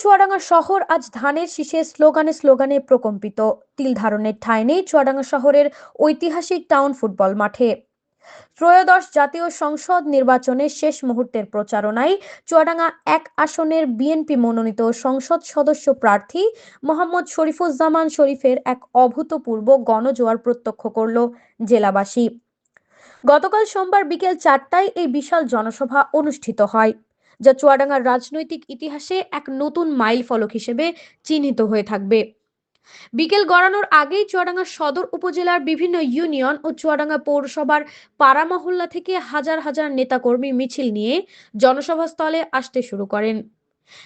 চুয়াডাঙ্গা শহর আজ ধানের শীষে স্লোগানে স্লোগানে প্রকম্পিত। তিল ধারণের ঠাঁই নেই চুয়াডাঙ্গা শহরের ঐতিহাসিক টাউন ফুটবল মাঠে। ত্রয়োদশ জাতীয় সংসদ নির্বাচনের শেষ মুহূর্তের প্রচারণায় চুয়াডাঙ্গা এক আসনের বিএনপি মনোনীত সংসদ সদস্য প্রার্থী মোহাম্মদ শরীফুজ্জামান শরীফের এক অভূতপূর্ব গণজোয়ার প্রত্যক্ষ করল জেলাবাসী। গতকাল সোমবার বিকেল চারটায় এই বিশাল জনসভা অনুষ্ঠিত হয়। যা চুয়াডাঙ্গার রাজনৈতিক ইতিহাসে এক নতুন মাইল ফলক হিসেবে চিহ্নিত হয়ে থাকবে। বিকেল গড়ানোর আগেই চুয়াডাঙ্গা সদর উপজেলার বিভিন্ন ইউনিয়ন ও চুয়াডাঙ্গা পৌরসভার পাড়া মহল্লা থেকে হাজার হাজার নেতাকর্মী মিছিল নিয়ে জনসভাস্থলে আসতে শুরু করেন।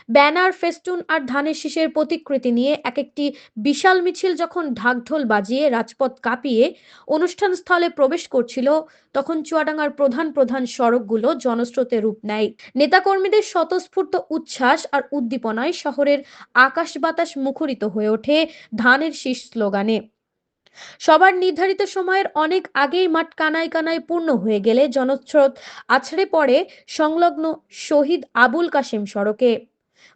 ব্যানার, ফেস্টুন আর ধানের শীষের প্রতিকৃতি নিয়ে এক একটি বিশাল মিছিল যখন ঢাকঢোল বাজিয়ে রাজপথ কাঁপিয়ে অনুষ্ঠান স্থলে প্রবেশ করছিল, তখন চুয়াডাঙ্গার প্রধান প্রধান সড়কগুলো জনস্রোতে রূপ নেয়। নেতাকর্মীদের স্বতঃস্ফূর্ত উচ্ছ্বাস আর উদ্দীপনায় শহরের আকাশ বাতাস মুখরিত হয়ে ওঠে ধানের শীষ স্লোগানে। সবার নির্ধারিত সময়ের অনেক আগেই মাঠ কানায় কানায় পূর্ণ হয়ে গেলে জনস্রোত আছড়ে পড়ে সংলগ্ন শহীদ আবুল কাশেম সড়কে।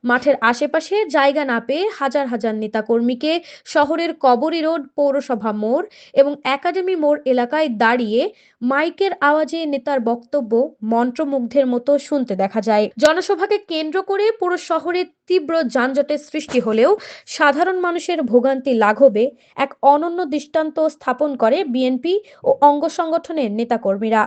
মাঠের আশেপাশে জায়গা না পেয়ে হাজার হাজার নেতাকর্মীকে শহরের কবরী রোড পৌরসভা মোড় এবং একাডেমি মোড় এলাকায় দাঁড়িয়ে মাইকের আওয়াজে নেতার বক্তব্য মন্ত্রমুগ্ধের মতো শুনতে দেখা যায়। জনসভাকে কেন্দ্র করে পুরো শহরে তীব্র যানজটের সৃষ্টি হলেও সাধারণ মানুষের ভোগান্তি লাঘবে এক অনন্য দৃষ্টান্ত স্থাপন করে বিএনপি ও অঙ্গ সংগঠনের নেতাকর্মীরা।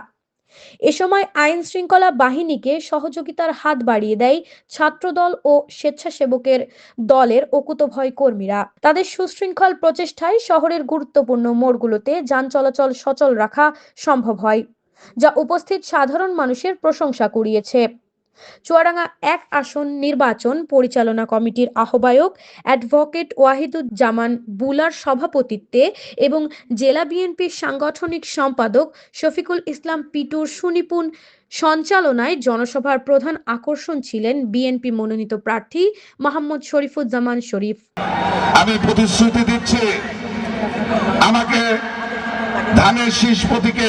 এ সময় আইন শৃঙ্খলা বাহিনীকে সহযোগিতার হাত বাড়িয়ে দেয় ছাত্রদল ও স্বেচ্ছাসেবকের দলের অকুতভয় কর্মীরা। তাদের সুশৃঙ্খল প্রচেষ্টায় শহরের গুরুত্বপূর্ণ মোড়গুলোতে যান চলাচল সচল রাখা সম্ভব হয়, যা উপস্থিত সাধারণ মানুষের প্রশংসা কুড়িয়েছে। চুয়াডাঙ্গা এক আসন নির্বাচন পরিচালনা কমিটির আহ্বায়ক অ্যাডভোকেট ওয়াহিদুজ্জামান বুলার সভাপতিত্বে এবং জেলা বিএনপির সাংগঠনিক সম্পাদক শফিকুল ইসলাম পিটুর সুনিপুণ সঞ্চালনায় জনসভার প্রধান আকর্ষণ ছিলেন বিএনপি মনোনীত প্রার্থী মোহাম্মদ শরীফুজ্জামান শরীফ। আমি প্রতিশ্রুতি দিচ্ছি, আমাকে ধানের শীষ প্রতীকে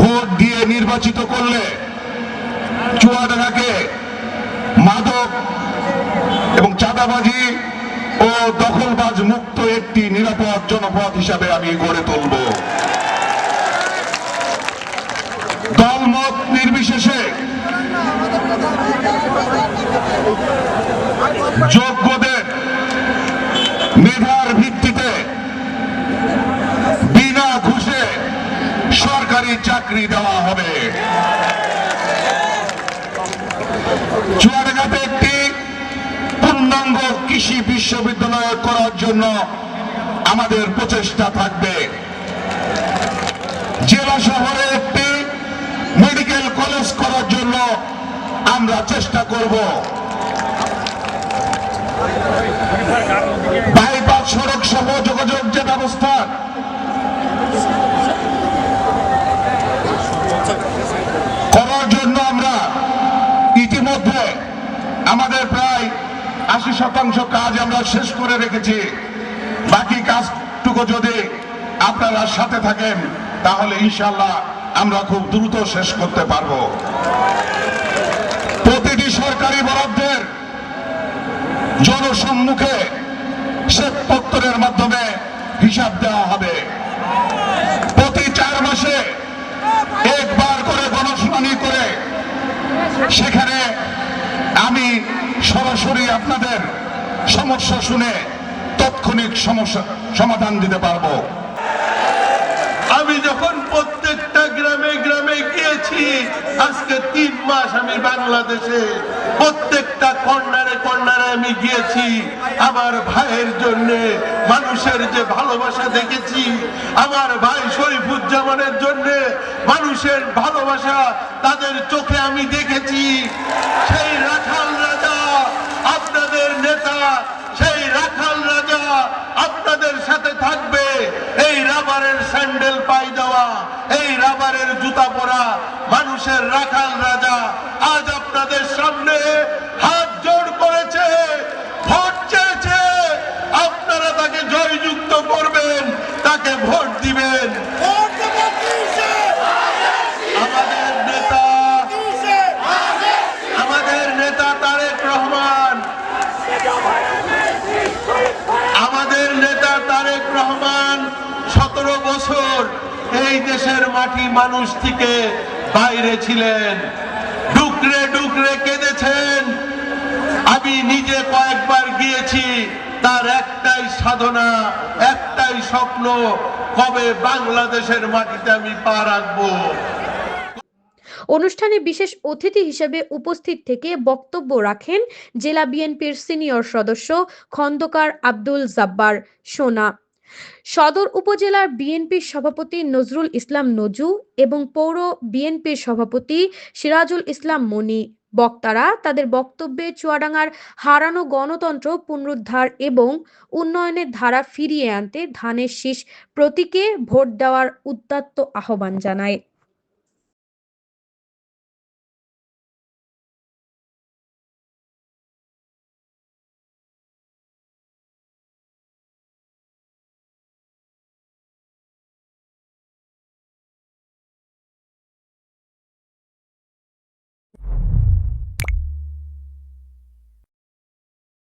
ভোট দিয়ে নির্বাচিত করলে চুয়াডাঙ্গাকে মাদক এবং চাঁদাবাজি ও দখলবাজ মুক্ত একটি নিরাপদ জনপদ হিসাবে আমি গড়ে তুলব। দলমত নির্বিশেষে যোগ্যদের মেধার ভিত্তিতে বিনা ঘুষে সরকারি চাকরি দেওয়া হবে। কৃষি বিশ্ববিদ্যালয় করার জন্য আমাদের প্রচেষ্টা থাকবে। জেলা শহরে একটি মেডিকেল কলেজ করার জন্য আমরা চেষ্টা করব। বাইপাস সড়ক সহ যোগাযোগ যে ব্যবস্থা করার জন্য আমরা ইতিমধ্যে আমাদের প্রায় আশি শতাংশ কাজ আমরা শেষ করে রেখেছি। বাকি কাজটুকু যদি আপনারা সাথে থাকেন, তাহলে ইনশাল্লাহ আমরা খুব দ্রুত শেষ করতে পারব। প্রতিটি সরকারি বরাদ্দের জনসম্মুখে শ্বেতপত্রের মাধ্যমে হিসাব দেওয়া হবে। সমস্যা শুনে তাৎক্ষণিক সমাধান দিতে পারব। আমি যখন প্রত্যেকটা গ্রামে গ্রামে গিয়েছি, আজকে তিন মাস আমি বাংলাদেশে, প্রত্যেকটা কর্নারে কর্নারে আমি গিয়েছি, আমার ভাইয়ের জন্য মানুষের যে ভালোবাসা দেখেছি, আমার ভাই শরীফুজ্জামানের জন্য মানুষের ভালোবাসা তাদের চোখে আমি দেখেছি, সেই রাখাল রাজা আপনাদের নেতা সেই রাখাল রাজা আপনাদের সাথে থাকবে। এই রাবারের স্যান্ডেল পাই দেওয়া এই রাবারের জুতা পরা মানুষের রাখাল রাজা আজ এই দেশের মাটি মানুষ থেকে বাইরে ছিলেন। ডুকরে ডুকরে কেঁদেছেন। আমি নিজে কয়েকবার গিয়েছি, তার একটাই সাধনা, একটাই স্বপ্ন, কবে বাংলাদেশের মাটিতে আমি পা রাখব। অনুষ্ঠানে বিশেষ অতিথি হিসেবে উপস্থিত থেকে বক্তব্য রাখেন জেলা বিএনপির সিনিয়র সদস্য খন্দকার আব্দুল জাব্বার সোনা। সদর উপজেলার বিএনপির সভাপতি নজরুল ইসলাম নজু এবং পৌর বিএনপির সভাপতি সিরাজুল ইসলাম মনি বক্তারা তাদের বক্তব্যে চুয়াডাঙ্গার হারানো গণতন্ত্র পুনরুদ্ধার এবং উন্নয়নের ধারা ফিরিয়ে আনতে ধানের শীষ প্রতীকে ভোট দেওয়ার উদ্দাত্ত আহ্বান জানায়।